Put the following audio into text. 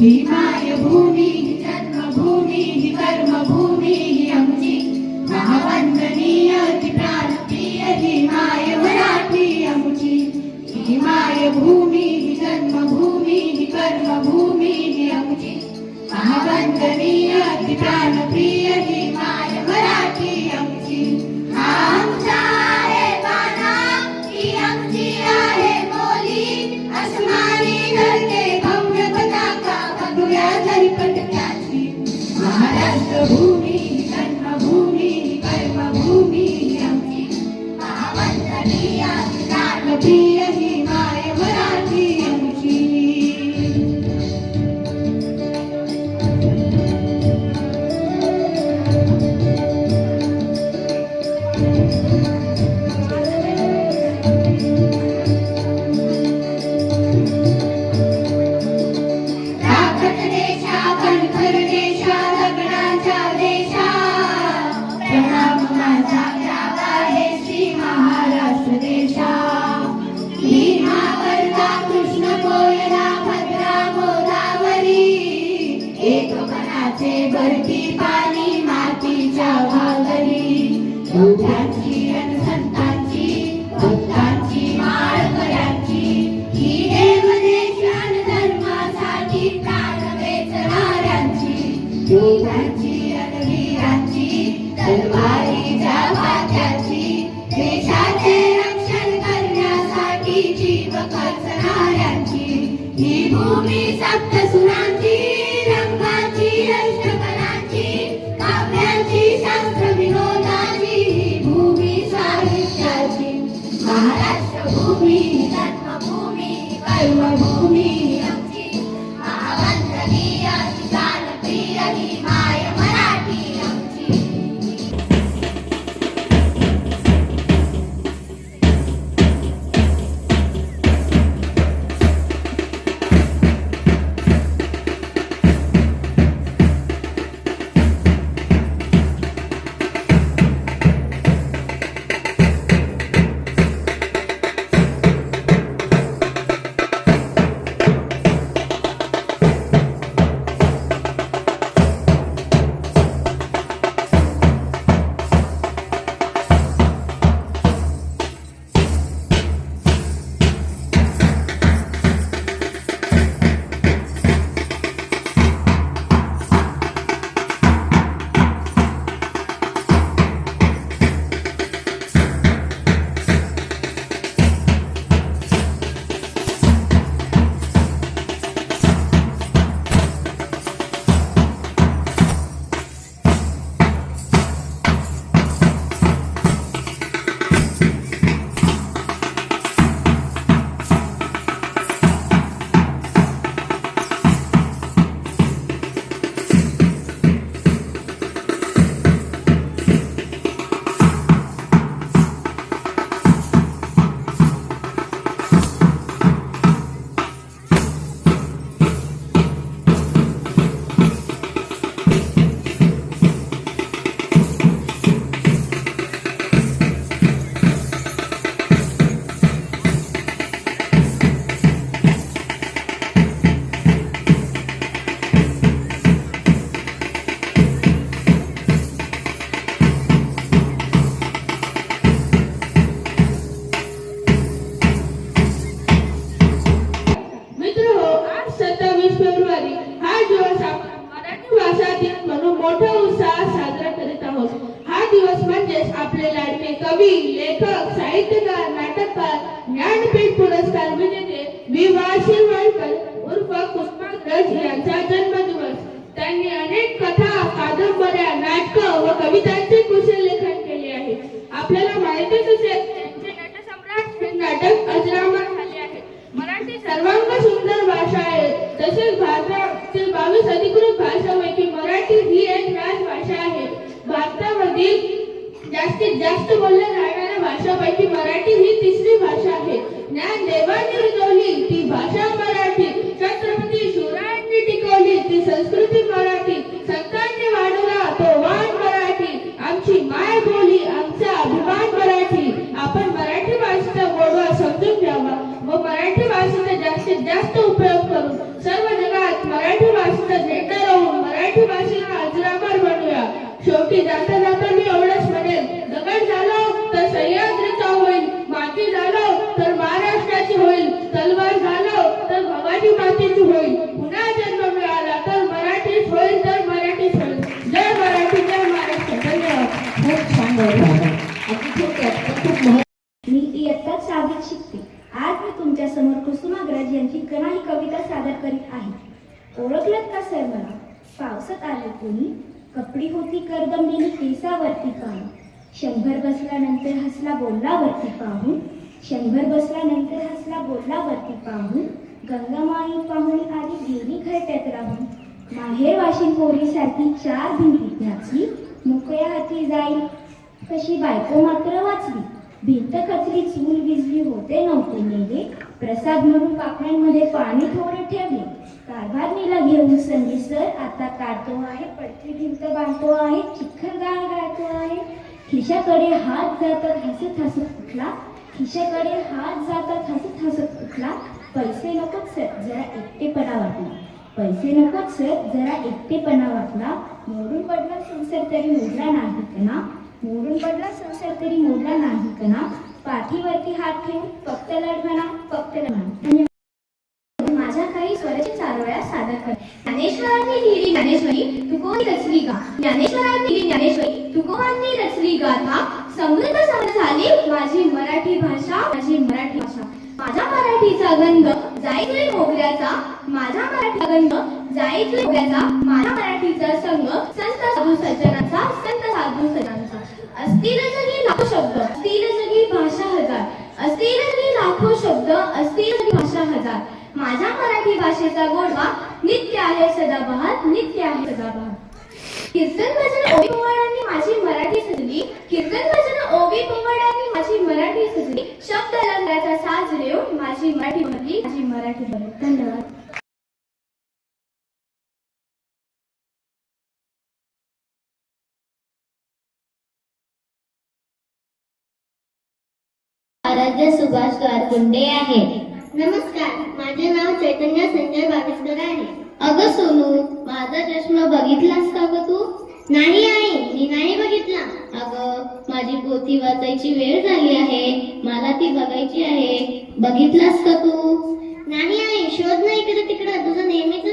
ही मायभूमी ही जन्मभूमी ही कर्मभूमी ही आमची. महावंदनीय ती प्राणप्रिय ही माय मराठी आमची. ही मायभूमी ही जन्मभूमी ही कर्मभूमी ही आमची. महावंदनीय ती प्राणप्रिय ही माय मराठी आमची. हा ही भूमी सप्तसुरांची रंगाची अष्टकलांची काव्यांची शास्त्र विनोदाची भूमी साहित्याची. महाराष्ट्र आपले लाडके कवी लेखक साहित्यकार नाटककार ज्ञानपीठ पुरस्कार विजेते वि वा शिरवाडकर उर्फ कुसुमाग्रज यांचा जन्मदिवस. त्यांनी अनेक कथा कादंबऱ्या नाटक व कवितांचे कुशल लेखन केले आहे. आपल्याला माहितीच असेल त्यांचे नटसम्राट हे नाटक अजरामर झाले आहे. मराठी सर्वांग सुंदर भाषा आहे. तसेच भारतातील बावीस अधिकृत भाषांपैकी मराठी ही एक राजभाषा आहे. भारतामधील जास्तीत जास्त बोलल्या जाणाऱ्या भाषापैकी मराठी ही तिसरी भाषा आहे. ज्ञान देवाने रुजवली ती भाषा मराठी. छत्रपती शिवरायांनी टिकवली ती संस्कृती मराठी. संतांनी वाढवला तो वाण मराठी. आमची माय बोली आमचा अभिमान मराठी. आपण मराठी भाषेचा गोडवा समजून घ्यावा. व मराठी भाषेचा जास्तीत जास्त उपयोग करू सर्व जगात मराठी भाषेचा झेंडा लावून मराठी भाषेला अजरामर बनूया. शेवटी जाता जाता मी करदमलेली वरती पाहून शंभर बसल्यानंतर हसला बोलला वरती पाहून शंभर बसल्यानंतर हसला बोलला वरती पाहून गंगामाई पाहून आली गेली घरट्यात राहून. माहेर वाशिन पोरीसारखी चार भिंती घातली मोकळ्या हाती जाईल. कशी बायको मात्र वाचली. भिंत खचली चूल विजली होते नव्हते नेले. प्रसाद म्हणून पाकळ्यांमध्ये पाणी थोडे ठेवले. कारभारणीला घेऊन संधी सर आता काढतो आहे पडती भिंत बांधतो आहे चिखल गाळ गाळतो आहे. खिशाकडे हात जातात हसत हसत उठला. खिशाकडे हात जातात हसत हसत उठला. पैसे नकोच सर जरा एकटेपणा वाटला. पैसे नकोच सर जरा एकटेपणा वाटला. मोडून पडला संसार तरी मोडला नाही कना मोडून पडला संसार तरी मोडला नाही कना पाठीवरती हात ठेवून फक्त लढवणा फक्त लढवणा माझ्या काही स्वराची चारोळ्या सादर कर ज्ञानेश्वरांनी लिहिली ज्ञानेश्वरी तुकोनी रचली गा। ज्ञानेश्वरांनी लिहिली ज्ञानेश्वरी तुकोबांनी रचली गाथा समृद्ध समज झाली माझी मराठी भाषा माझी मराठी भाषा। माझा मराठीचा गंध जायतोय मोगऱ्याचा माझा मराठी गंध जायतोय मोगऱ्याचा माझा मराठीचा संग संत साधू सज्जनाचा संत साधू सज्जनाचा। असतील जगी लाखो शब्द असतील जगी भाषा हजार। असतील जगी लाखो शब्द असतील जगी भाषा हजार। माझ्या मराठी भाषेचा गोडवा नित्य आहे सदाबहार नित्य आहे सदाबहार. कीर्तन भजन ओवी पोवाड्यांनी माझी मराठी सजली. कीर्तन भजन ओवी पोवाड्यांनी माझी मराठी सजली. शब्द अलंकाराचा साज रेव माझी मराठी भरली माझी मराठी भरली. धन्यवाद. आराध्य सुभाष गारकुंडे आहे नमस्कार माझे नाव चैतन्य संजय बाविस्कर आहे. अगं सोनू माझा चष्मा बघितलास का ग तू? नाही आई मी नाही बघितला. अगं माझी पोथी वाचायची वेळ झाली आहे मला ती बघायची आहे. बघितलास का तू? नाही आई शोध नाही इकडे तिकडे तुझं नेहमीच